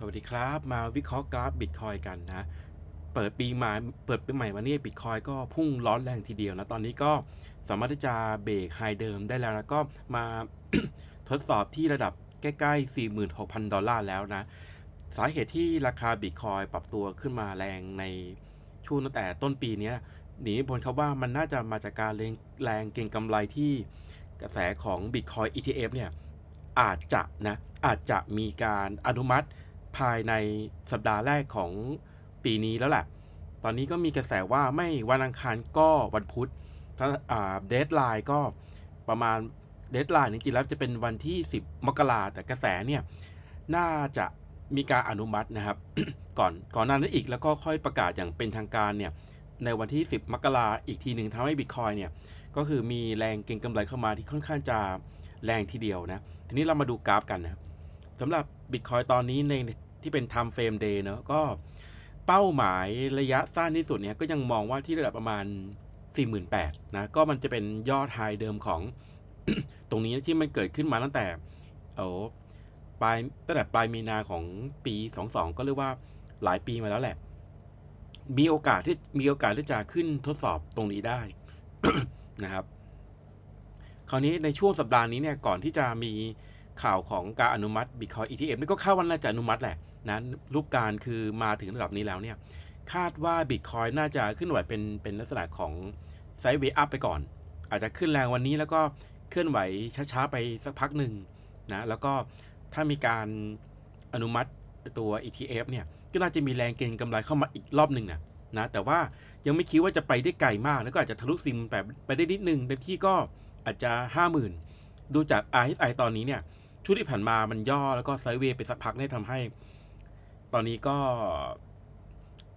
สวัสดีครับ มาวิเคราะห์กราฟบิตคอยกันนะ เปิดปีใหม่เปิดปีใหม่มาเนี่ยบิตคอยก็พุ่งร้อนแรงทีเดียวนะ ตอนนี้ก็สามารถที่จะเบรกไฮเดิมได้แล้วนะก็มาทดสอบที่ระดับใกล้ๆ 46,000 ดอลลาร์แล้วนะ สาเหตุที่ราคาบิตคอยปรับตัวขึ้นมาแรงในช่วงตั้งแต่ต้นปีนี้หนีไม่พ้นครับว่ามันน่าจะมาจากการแรงแรงเก็งกำไรที่กระแสของ Bitcoin ETF เนี่ยอาจจะนะอาจจะมีการอนุมัติ ภายในสัปดาห์แรกของปีนี้แล้วแหละ ตอนนี้ก็มีกระแสว่าไม่วันอังคารก็วันพุธถ้าอ่าเดทไลน์ก็ประมาณเดทไลน์จริงๆแล้วจะเป็นวันที่ 10 มกราแต่กระแสเนี่ยน่าจะมีการอนุมัตินะครับ ก่อนก่อนหน้านั้นอีกแล้วก็ค่อยประกาศอย่างเป็นทางการเนี่ยในวันที่ 10 มกราอีกทีหนึ่งทำให้บิตคอยเนี่ยก็คือมีแรงเก็งกำไรเข้ามาที่ค่อนข้างจะแรงทีเดียวนะ ทีนี้เรามาดูกราฟกันนะสำหรับ Bitcoin ตอนนี้ในที่เป็น time frame day เนอะก็เป้าหมายระยะสั้นที่สุดเนี่ยก็ยังมองว่าที่ระดับประมาณ 48,000นะก็มันจะเป็นยอดไฮเดิมของ ตรงนี้ที่มันเกิดขึ้นมาตั้งแต่โอ้ปลายตั้งแต่ปลายมีนาของปี 22 ก็เรียกว่าหลายปีมาแล้วแหละ มีโอกาสที่มีโอกาสที่จะขึ้นทดสอบตรงนี้ได้นะครับ คราวนี้ในช่วงสัปดาห์นี้เนี่ยก่อนที่จะมี ข่าวของการอนุมัติ Bitcoin ETF นี่ก็คาดว่าน่าจะอนุมัติแหละนะรูปการคือมาถึงระดับนี้แล้วเนี่ยคาดว่า Bitcoin น่าจะขึ้นไหวเป็นเป็นลักษณะของไซด์เวย์อัพไปก่อน อาจจะขึ้นแรงวันนี้แล้วก็เคลื่อนไหวช้าๆไปสักพักหนึ่งนะแล้วก็ถ้ามีการอนุมัติตัว ETF เนี่ยก็น่าจะมีแรงเก็งกำไรเข้ามาอีกรอบหนึ่งนะนะแต่ว่ายังไม่คิดว่าจะไปได้ไกลมากแล้วก็อาจจะทะลุซิมแบบไปได้นิดนึงเต็มที่ก็อาจจะ 50,000 ดูจาก RSI ตอนนี้เนี่ย ช่วงที่ผ่านมามันย่อแล้วก็ไซด์เวย์ไปสักพักเนี่ยทำให้ ตอนนี้ก็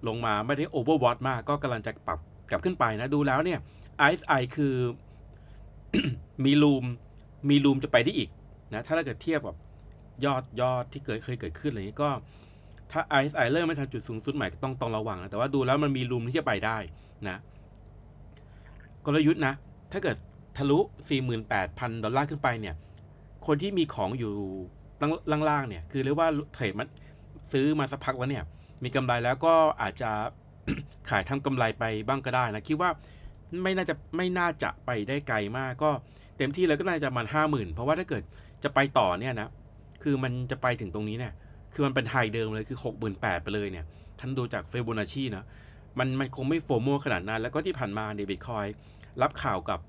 ลงมาไม่ได้โอเวอร์วอตมาก ก็กำลังจะปรับกลับขึ้นไปนะ ดูแล้วเนี่ย RSI คือมีรูมมีรูมจะไปได้อีกนะถ้าเราเกิดเทียบกับยอดยอดที่เกิดเคยเกิดขึ้นอะไรนี้ก็ ถ้า RSI เริ่มไม่ทันจุดสูงสุดใหม่ก็ต้องต้องระวังนะแต่ว่าดูแล้วมันมีรูมที่จะไปได้นะ กลยุทธ์นะ ถ้าเกิดทะลุ 48,000 ดอลลาร์ขึ้นไปเนี่ย คนที่มีของอยู่ล่างๆเนี่ย คือเรียกว่าเทรดมันซื้อมาสักพักแล้วเนี่ย มีกำไรแล้วก็อาจจะขายทำกำไรไปบ้างก็ได้นะคิดว่าไม่น่าจะไม่น่าจะไปได้ไกลมากก็เต็มที่เลยก็น่าจะมันห้าหมื่นเพราะว่าถ้าเกิดจะไปต่อเนี่ยนะคือมันจะไปถึงตรงนี้เนี่ย คือมันเป็นไฮเดิมเลยคือหกหมื่นแปดไปเลยเนี่ยท่านดูจากเฟ b บ n นาชีนะมันมันคงไม่โฟโมขนาดนั้น แล้วก็ที่ผ่านมาเดบิตคอยรับข่าวกับ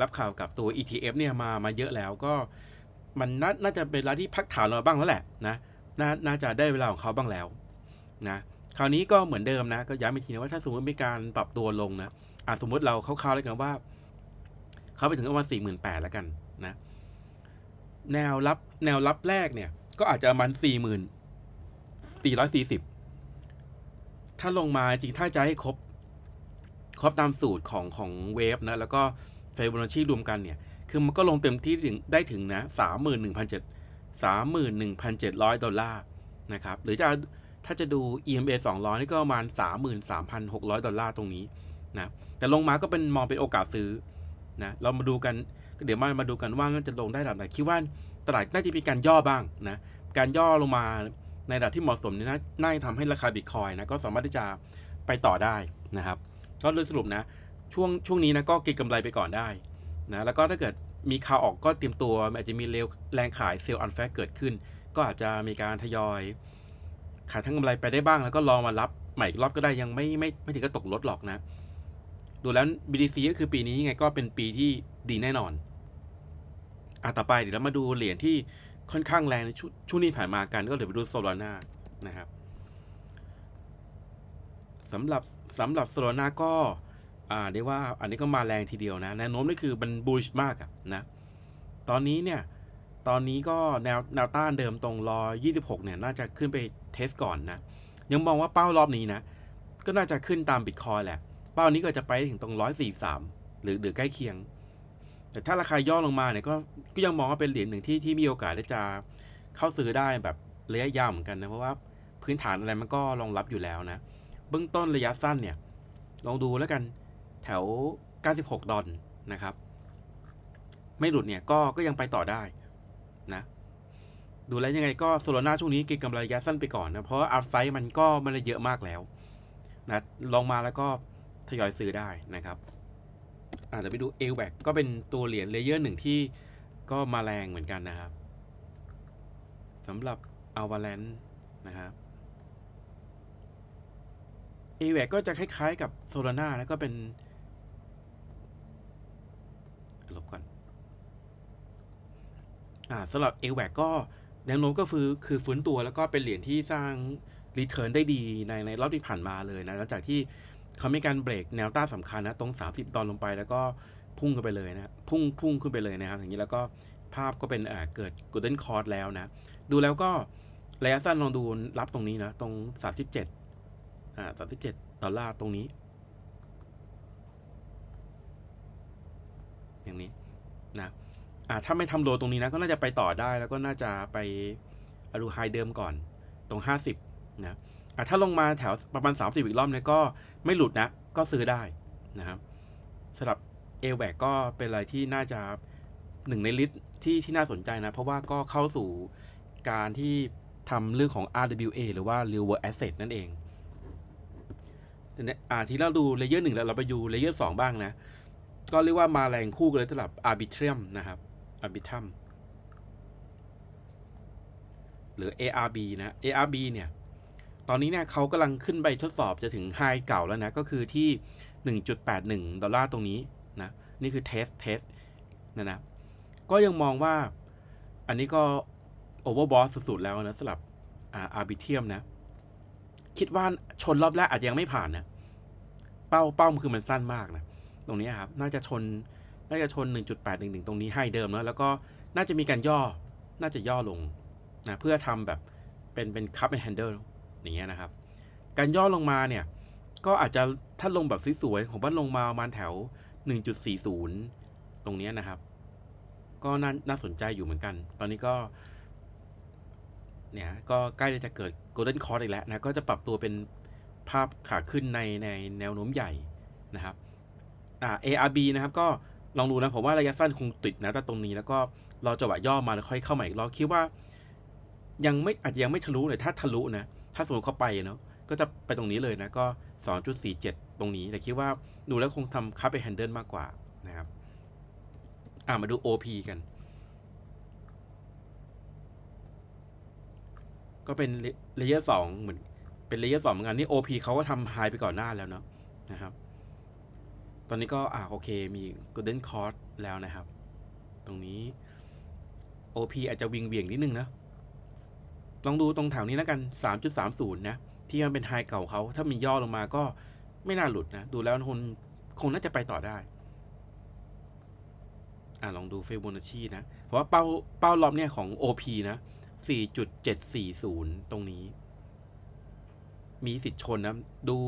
รับข่าวกับตัว ETF เนี่ยมามาเยอะแล้วก็ มันน,น่าจะเป็นเวลาที่พักฐานเราบ้างแล้วแหละนะนน่าจะได้เวลาของเขาบ้างแล้วนะคราวนี้ก็เหมือนเดิมนะ ก็ย้ำอีกทีนะว่าถ้าสมมติมีการปรับตัวลงนะอะสมมติเราคร่าวๆเลยกันว่า เขาไปถึงประมาณสี่หมื่นแปดแล้วกันนะแนวรับแนวรับแรกเนี่ย ก็อาจจะประมาณสี่หมื่นสี่ร้อยสี่สิบถ้าลงมาจริงถ้าจะให้ครบครบตามสูตรของของเวฟนะแล้วก็เฟเบอร์ชีรวมกันเนี่ย คือมันก็ลงเต็มที่ถึงได้ถึงนะสามหมื่นหนึ่งพันเจ็ดสามหมื่นหนึ่งพันเจ็ดร้อยดอลลาร์นะครับ หรือจะถ้าจะดู EMA 200 นี่ก็ประมาณ 33,600 ดอลลาร์ตรงนี้นะ แต่ลงมาก็เป็นมองเป็นโอกาสซื้อนะ เรามาดูกัน เดี๋ยวมามาดูกันว่ามันจะลงได้ระดับไหน คิดว่าตลาดน่าจะมีการย่อบ้างนะ การย่อลงมาในระดับที่เหมาะสมนี่นะน่าจะทำให้ราคาบิตคอยนะ ก็สามารถที่จะไปต่อได้นะครับ ก็โดยสรุปนะ ช่วงช่วงนี้นะก็เก็งกำไรไปก่อนได้ นะแล้วก็ถ้าเกิดมีข่าวออกก็เตรียมตัวอาจจะมีเร็วแรงขายเซลล์อันแฟกเกิดขึ้น ก็อาจจะมีการทยอยขายทั้งกำไรไปได้บ้าง แล้วก็รอมารับใหม่อีกรอบก็ได้ยังไม่ไม่ไม่ถึงกับตกลดหรอกนะ ดูแล้ว BTC ก็คือปีนี้ยังไงก็เป็นปีที่ดีแน่นอนอะต่อไปเดี๋ยวเรามาดูเหรียญที่ค่อนข้างแรงในช่วงช่วงนี้ผ่านมากันก็เดี๋ยวไปดูโซลาร่านะครับสำหรับสำหรับโซลาร่าก็ อ่าเรียกว่าอันนี้ก็มาแรงทีเดียวนะแนวโน้มนี่คือมันบูชมากอะนะ ตอนนี้เนี่ยตอนนี้ก็แนวแนวต้านเดิมตรงรอ26 เนี่ย น่าจะขึ้นไปเทสก่อนนะ ยังมองว่าเป้ารอบนี้นะ ก็น่าจะขึ้นตามบิตคอยแหละ เป้านี้ก็จะไปถึงตรง 143 หรือหรือใกล้เคียง แต่ถ้าราคาย่อลงมาเนี่ยก็ก็ยังมองว่าเป็นเหรียญหนึ่งที่ที่มีโอกาสที่จะเข้าซื้อได้แบบระยะยาวเหมือนกันนะ เพราะว่าพื้นฐานอะไรมันก็รองรับอยู่แล้วนะ เบื้องต้นระยะสั้นเนี่ย ลองดูแล้วกัน แถว 96 ดอลนะครับ ไม่หลุดเนี่ยก็ก็ยังไปต่อได้นะดูแล้วยังไงก็โซโลนาช่วงนี้เก็งกำไรระยะสั้นไปก่อนนะเพราะว่าอัพไซด์มันก็มันเยอะมากแล้วนะลองมาแล้วก็ทยอยซื้อได้นะครับอ่าเดี๋ยวไปดูเอลแบกก็เป็นตัวเหรียญเลเยอร์หนึ่งที่ก็มาแรงเหมือนกันนะครับสำหรับอัลวาแลนนะครับเอลแบกก็จะคล้ายๆกับโซโลนาแล้วก็เป็น ลบก่อนอ่าสำหรับเอ v a c ก็แนวโน้มก็คือคือฟื้นตัวแล้วก็เป็นเหรียญที่สร้างรีเทิร์นได้ดีในในรอบที่ผ่านมาเลยนะหลังจากที่เขามีการเบรกแนวต้านสำคัญนะ ตรง 30 ดอลลงไปแล้วก็พุ่งกันไปเลยนะพุ่งพุ่งขึ้นไปเลยนะครับ อย่างนี้แล้วก็ภาพก็เป็นอ่าเกิด golden c o r d แล้วนะ ดูแล้วก็ระยะสั้นลองดูรับตรงนี้นะ ตรง 37อ่า37 ดอลลาร์ตรงนี้ อย่างนี้นะอ่าถ้าไม่ทำโลตรงนี้นะก็น่าจะไปต่อได้แล้วก็น่าจะไปอดูไฮเดิมก่อนตรง 50นะอ่าถ้าลงมาแถวประมาณ 30 อีกรอบเนี่ยก็ไม่หลุดนะ ก็ซื้อได้นะครับสำหรับเอแวกก็เป็นอะไรที่น่าจะหนึ่งในลิสต์ที่ที่น่าสนใจนะ เพราะว่าก็เข้าสู่การที่ทำเรื่องของ RWA หรือว่า Real World Asset นั่นเองทีนี้อ่าที่เราดูเลเยอร์หนึ่งแล้วเราไปดูเลเยอร์สองบ้างนะ ก็เรียกว่ามาแรงคู่กันเลยสำหรับ Arbitrium นะครับ Arbitrum หรือ ARB นะ ARB เนี่ย ตอนนี้เนี่ยเขากำลังขึ้นไปทดสอบจะถึงไฮเก่าแล้วนะ ก็คือที่ 1.81 ดอลลาร์ตรงนี้นะ นี่คือเทสเทสนะนะ ก็ยังมองว่าอันนี้ก็โอเวอร์บอสสุดๆแล้วนะสำหรับอา Arbitrium นะ คิดว่าชนรอบแรกอาจจะยังไม่ผ่านนะ เป้าเป้ามันคือมันสั้นมากนะ ตรงนี้ครับน่าจะชนน่าจะชน 1.811 ตรงนี้ให้เดิมแล้วแล้วก็น่าจะมีการย่อน่าจะย่อลงนะเพื่อทำแบบเป็นเป็นคัพแอนด์เดิลอย่างเงี้ยนะครับ การย่อลงมาเนี่ย ก็อาจจะถ้าลงแบบสวยๆของบ้านลงมาประมาณแถว 1.40 ตรงนี้นะครับ ก็น่าน่าสนใจอยู่เหมือนกัน ตอนนี้ก็เนี่ยก็ใกล้จะเกิด Golden c o r d อีกแล้วนะ ก็จะปรับตัวเป็นภาพขาขึ้นในในแนวโน้มใหญ่นะครับ อ่า ARB นะครับก็ลองดูนะผมว่าระยะสั้นคงติดนะแต่ตรงนี้แล้วก็รอจังหวะย่อมาแล้วค่อยเข้าใหม่อีกรอบคิดว่า ยังไม่อาจจะยังไม่ทะลุเลยถ้าทะลุนะถ้าสมมติเข้าไปเนาะก็จะไปตรงนี้เลยนะก็ 2.47 ตรงนี้ แต่คิดว่าดูแล้วคงทำคัพไปแฮนเดิลมากกว่านะครับอ่ามาดู OP กัน ก็เป็นเลเยอร์สองเหมือนเป็นเลเยอร์สองเหมือนกันนี่ OP เขาก็ทำไฮไปก่อนหน้าแล้วเนาะนะครับ ตอนนี้ก็อ่าโอเคมี Golden c o r d แล้วนะครับ ตรงนี้ OP อาจจะวิงเวียงนิดนึงนะ ลองดูตรงแถวนี้แล้วกัน 3.30 นะ ที่มันเป็นไฮเก่าเขา ถ้ามีย่อลงมาก็ไม่น่าหลุดนะ ดูแล้วคงคงน่าจะไปต่อได้ อ่าลองดูเฟ b o n a c c i นะ เพราะว่าเป้าเป้ารอบเนี่ยของ OP นะ 4.740 ตรงนี้ มีสิทธิ์ชนนะ ดู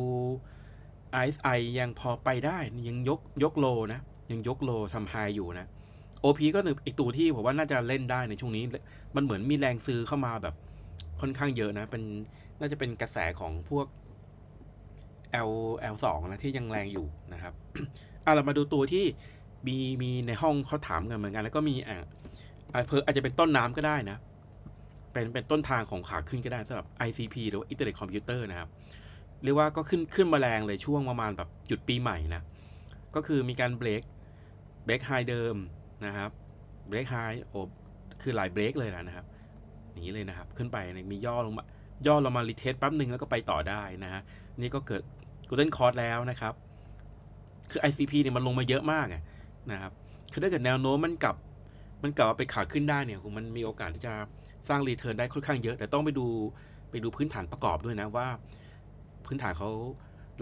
RSI ยังพอไปได้ยังยกยกโลนะ ยังยกโลทำไฮอยู่นะ OP ก็หนึ่งอีกตัวที่ผมว่าน่าจะเล่นได้ในช่วงนี้ มันเหมือนมีแรงซื้อเข้ามาแบบค่อนข้างเยอะนะ เป็นน่าจะเป็นกระแสของพวก L L2 นะที่ยังแรงอยู่นะครับอะเรามาดูตัวที่มีมีในห้องเขาถามกันเหมือนกัน แล้วก็มีอะอะเพออาจจะเป็นต้นน้ำก็ได้นะ เป็นเป็นต้นทางของขาขึ้นก็ได้สำหรับ ICP หรือว่า Internet Computer นะครับ เรียกว่าก็ขึ้นขึ้นมาแรงเลยช่วงประมาณแบบจุดปีใหม่นะ ก็คือมีการเบรกเบรกไฮเดิมนะครับเบรกไฮโอคือหลายเบรกเลยนะครับอย่างนี้เลยนะครับ ขึ้นไปมีย่อลงมาย่อลงมารีเทสแป๊บหนึ่งแล้วก็ไปต่อได้นะฮะนี่ก็เกิด Golden c o r d แล้วนะครับ คือ ICP เนี่ยมันลงมาเยอะมากนะครับคือถ้าเกิดแนวโน้มมันกลับมันกลับไปขาขึ้นได้เนี่ยมันมีโอกาสที่จะสร้างรีเทิร์นได้ค่อนข้างเยอะ แต่ต้องไปดูไปดูพื้นฐานประกอบด้วยนะว่า พื้นฐานเขา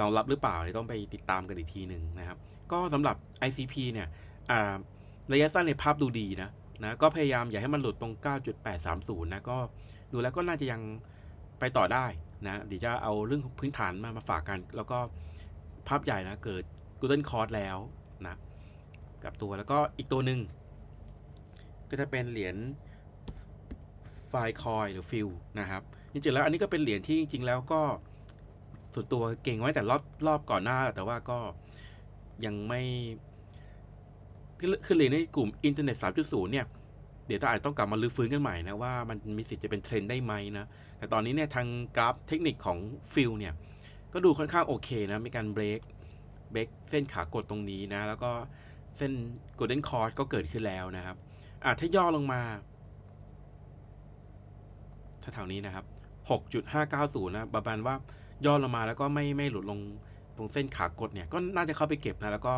รองรับหรือเปล่าเดี๋ยวต้องไปติดตามกันอีกทีหนึ่งนะครับ ก็สำหรับ ICP เนี่ยระยะสั้นในภาพดูดีนะนะก็พยายามอย่าให้มันหลุดตรง 9.830 นะก็ดูแล้วก็น่าจะยังไปต่อได้นะเดี๋ยวจะเอาเรื่องพื้นฐานมามาฝากกัน แล้วก็ภาพใหญ่นะเกิด Golden c o r d แล้วนะกับตัวแล้วก็อีกตัวหนึ่งก็จะเป็นเหรียญไฟคอยหรือฟิลนะครับจริงๆแล้วอันนี้ก็เป็นเหรียญที่จริงๆแล้วก็ ส่วนตัวเก่งไว้แต่รอบรอบก่อนหน้า แต่ว่าก็ยังไม่คือเหรียในกลุ่มอินเทอร์เน็ต3.0 เนี่ย เดี๋ยวต้องอาจต้องกลับมาลื้อฟื้นกันใหม่นะ ว่ามันมีสิทธิ์จะเป็นเทรนด์ได้ไหมนะ แต่ตอนนี้เนี่ยทางกราฟเทคนิคของฟิลเนี่ย ก็ดูค่อนข้างโอเคนะ มีการเบรกเบรกเส้นขากดตรงนี้นะ แล้วก็เส้น Golden c o r d ก็เกิดขึ้นแล้วนะครับอะถ้าย่อลงมาแถวๆนี้นะครับ 6.590 นะประมาณว่า ย่อลงมาแล้วก็ไม่ไม่หลุดลงตรงเส้นขากดเนี่ยก็น่าจะเข้าไปเก็บนะแล้วก็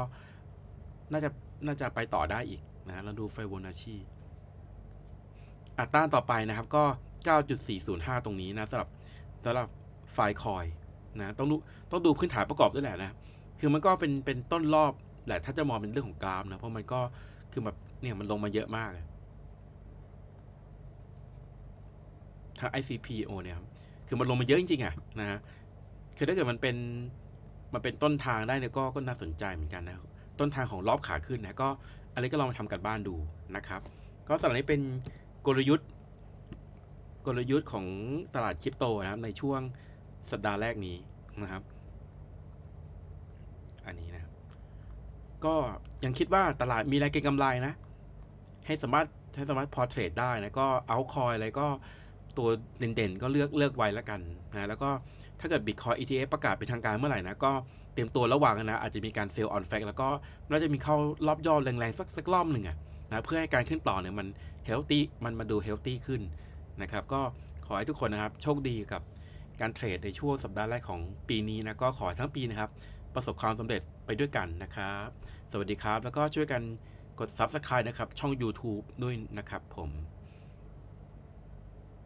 น่าจะน่าจะไปต่อได้อีกนะเราดูไฟโบนัชชีอัตราต่อไปนะครับก็ 9.405 ตรงนี้นะสำหรับสำหรับไฟคอยนะต้องดูต้องดูพื้นฐานประกอบด้วยแหละนะคือมันก็เป็นเป็นต้นรอบแหละถ้าจะมองเป็นเรื่องของกราฟนะเพราะมันก็คือแบบเนี่ยมันลงมาเยอะมากอะทาง ICPO เนี่ยครับคือมันลงมาเยอะจริงๆอะนะฮะ คือถ้าเกิดมันเป็นมันเป็นต้นทางได้เนี่ยก็ก็น่าสนใจเหมือนกันนะต้นทางของรอบขาขึ้นนะก็อะไรก็ลองมาทำกันบ้านดูนะครับ ก็สำหรับนี้เป็นกลยุทธ์ กลยุทธ์ของตลาดคริปโตนะครับในช่วงสัปดาห์แรกนี้นะครับ อันนี้นะก็ยังคิดว่าตลาดมีแรงเก็งกำไรนะ ให้สามารถให้สามารถพอเทรดได้นะก็เอาคอยอะไรก็ ตัวเด่นๆ ก็เลือกเลือกไว้แล้วกันนะแล้วก็ถ้าเกิด Bitcoin ETF ประกาศเป็นทางการเมื่อไหร่นะก็เตรียมตัวระว่างนะ อาจจะมีการเซลล์ออนแฟกแล้วก็น่าจะมีเข้ารอบย่อแรงๆ สักสักรอบหนึ่งอะนะเพื่อให้การขึ้นต่อเนี่ยมันเฮลตี้มันมาดูเฮลตี้ขึ้นนะครับก็ขอให้ทุกคนนะครับโชคดีกับการเทรดในช่วงสัปดาห์แรกของปีนี้นะก็ขอให้ทั้งปีนะครับ ประสบความสำเร็จไปด้วยกันนะครับ สวัสดีครับ แล้วก็ช่วยกันกด Subscribe นะครับ ช่อง YouTube ด้วยนะครับผม